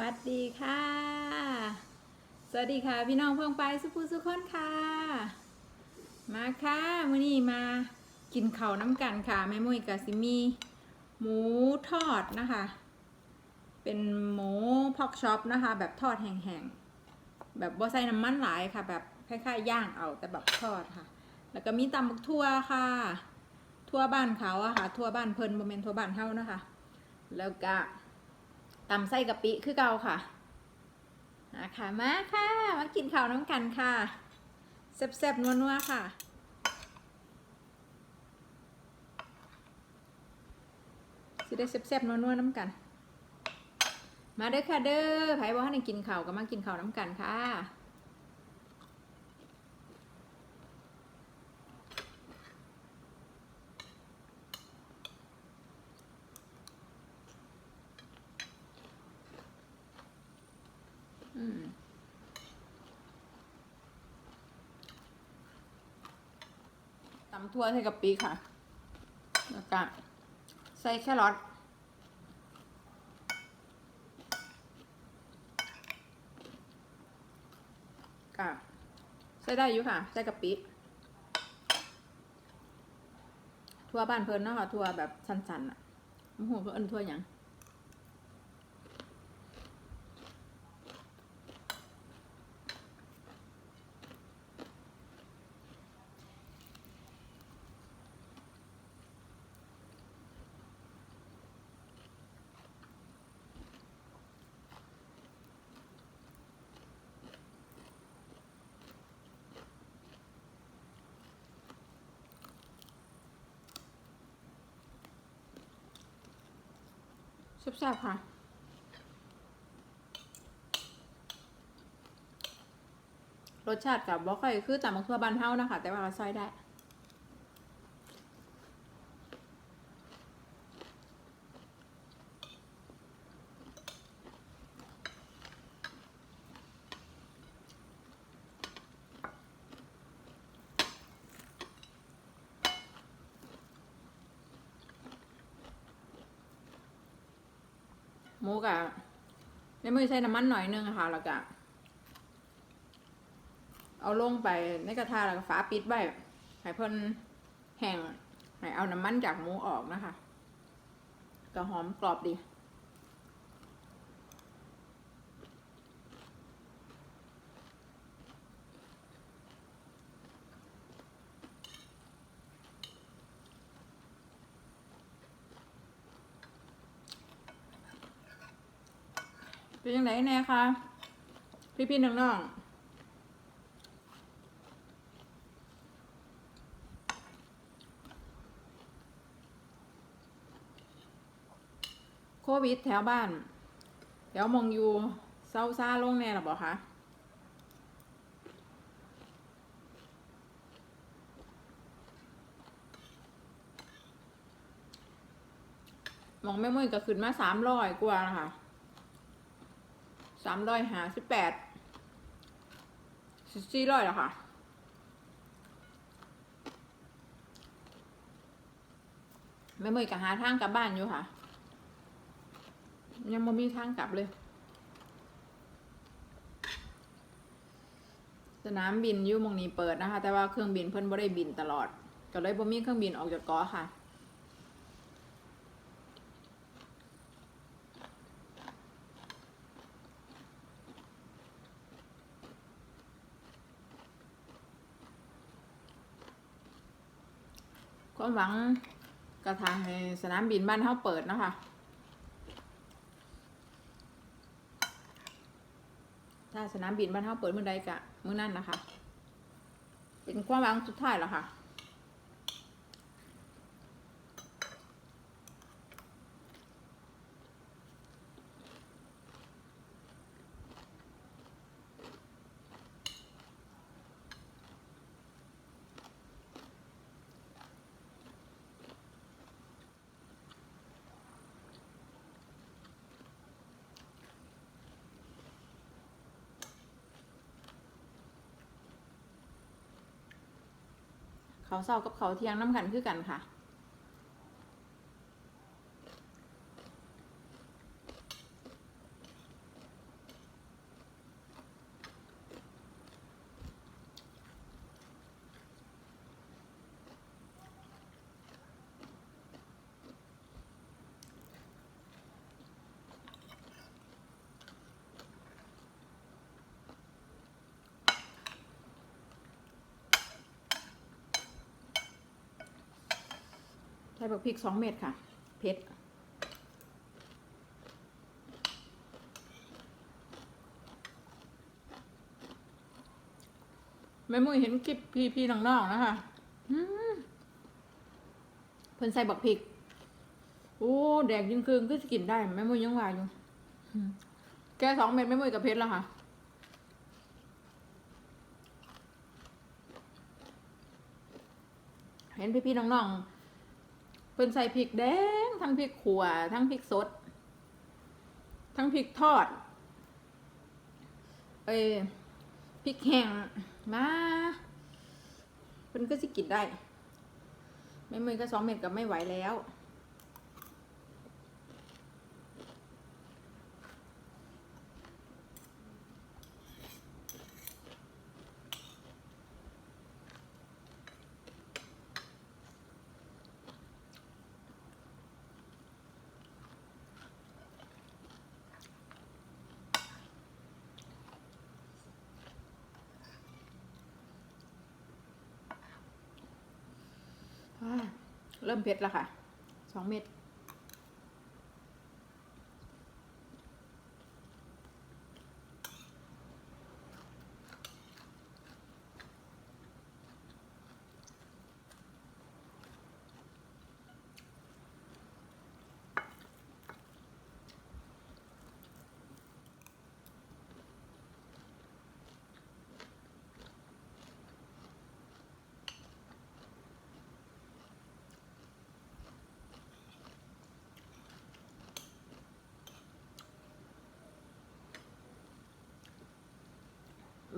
วัสดีค่ะ สวัสดีค่ะ พี่น้องเพิ่งไปสุภูสุคนค่ะ มาค่ะมื้อนี้มากินข้าวน้ำกันค่ะแม่มุ้ยกับซิมี หมูทอดนะคะ เป็นหมูพอกช็อปนะคะ แบบทอดแห้งๆ แบบบ่ใส่น้ำมันหลายค่ะ แบบคล้ายๆย่างเอาแต่แบบทอดค่ะ แล้วก็มีตำบักทั่วค่ะ ทั่วบ้านเขาอะค่ะ ทั่วบ้านเพิ่นบ่แม่นทั่วบ้านเฮานะคะ แล้วก็ ตำไส้กะปิคือเก่าค่ะนะคะมาค่ะ มากินข้าวน้ำกันค่ะแซ่บๆนัวๆค่ะสิได้แซ่บๆนัวๆน้ำกัน มาเด้อค่ะเด้อไผบอกให้กินข้าวก็มากินข้าวน้ำกันค่ะ อืมตำทั่วใส่กะปิค่ะ แล้วก็ใส่แครอทก็ใส่ได้อยู่ค่ะ ใส่กะปิทั่วบ้านเพิ่นเนาะค่ะทั่วแบบสันๆอะโอ้โหเพิ่อนทั่วหยัง แซ่บๆค่ะรสชาติกับบ่ค่อยคือตำบักทั่วบ้านเฮานะคะแต่ว่าก็ซอยได้ หมูกะในมือใช้น้ำมันหน่อยนึงอะค่ะแล้วก็เอาลงไปในกระทะแล้วก็ฝาปิดไว้ให้เพิ่นแห้งให้เอาน้ำมันจากหมูออกนะคะ ก็หอมกรอบดี เป็นยังไงแน่คะพี่พี่ๆน้องโควิดแถวบ้าน แถวมองอยู่เศร้าซาลงแน่หรอบอกคะมองแม่มือก็ขึ้นมาสามร้อยกว่านะคะ สามร้อยหาสิบแปดสี่ร้อยแล้วค่ะแม่เมยกับหาทางกลับบ้านอยู่ค่ะ ยังไม่มีทางกลับเลย สนามบินยุ่มงนี้เปิดนะคะ แต่ว่าเครื่องบินเพิ่นบ่ได้บินตลอด ก็เลยบ่มีเครื่องบินออกจากเกาะค่ะ ความหวังกระทางในสนามบินบ้านเฮาเปิดนะคะถ้าสนามบินบ้านเฮาเปิดเมื่อใดกะเมื่อนั่นนะคะ เป็นความหวังสุดท้ายแล้วค่ะ เขาเศร้ากับเขาเที่ยงน้ำกันคือกันค่ะ ส่บักพริกสองเม็ดค่ะ เผ็ดแม่มุ้ยเห็นคลิปพี่พี่น้องๆนะคะอืมเพิ่นใส่บักพริก โอ้ แดงยิ่งคืนก็จะกินได้แม่มุ้ยยังว่าอยู่อืมแกสองเม็ดแม่มุ้ยกับเพชรแล้วค่ะเห็นพี่ๆน้องๆ เพิ่นใส่พริกแดง ทั้งพริกขัวทั้งพริกสด ทั้งพริกทอด เอ้พริกแห้งมาเพิ่นก็สิกินได้ ไม่มือก็สองเม็ดกับไม่ไหวแล้ว อ่า เริ่มเผ็ดแล้วค่ะสองเม็ด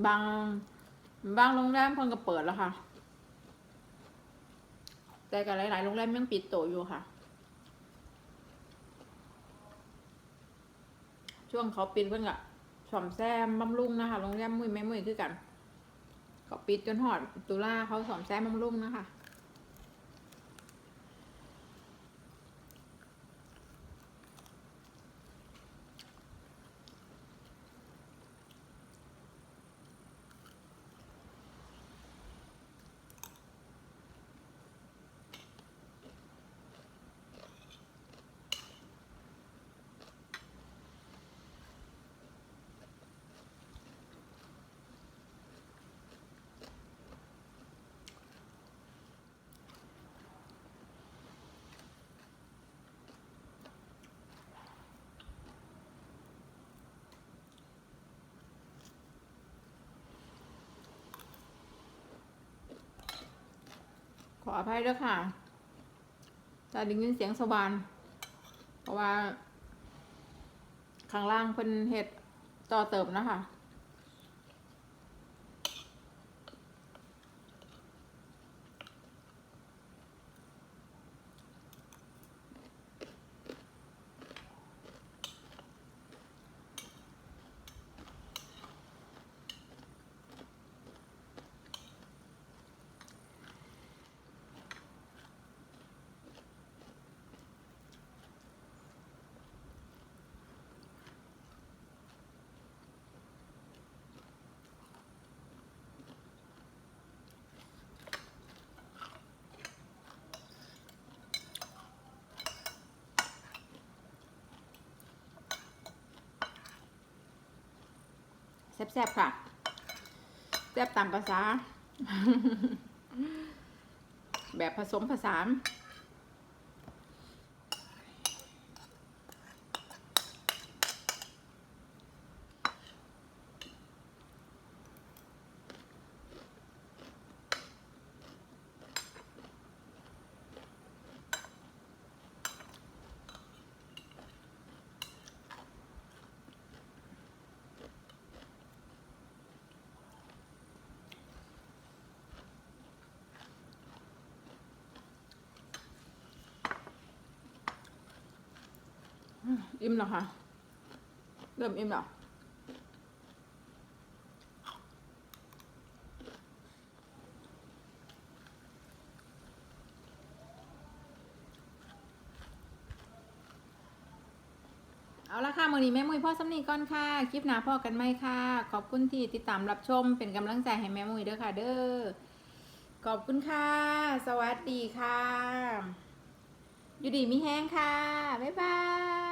บางบางโรงแรมเพิ่งก็เปิดแล้วค่ะ แต่กับหลาย ๆ โรงแรมยังปิดโตวอยู่ค่ะ ช่วงเขาปิดเพิ่งอะซ่อมแซมบำรุงนะคะโรงแรมมุ้ยไม่มุ้ยคือกัน ก็ปิดจนหอดตุลาเขาซ่อมแซมบำรุงนะคะ ขออภัยด้วยค่ะแต่ได้ยินเสียงสวานเพราะว่า ข้างล่างเป็นเห็ดต่อเติมนะคะ แซ่บค่ะ แซ่บตามภาษา แบบผสมผสาน อิ่มแล้วค่ะ เริ่มอิ่มแล้วเอาละค่ะมือนี้แม่มุ้ยพ่อสำนีก่อนค่ะ คลิปหน้าพ่อกันไหมค่ะ ขอบคุณที่ติดตามรับชมเป็นกำลังใจให้แม่มุ้ยเด้อค่ะ เด้อ ขอบคุณค่ะ สวัสดีค่ะ อยู่ดีมีแห้งค่ะ บ๊ายบาย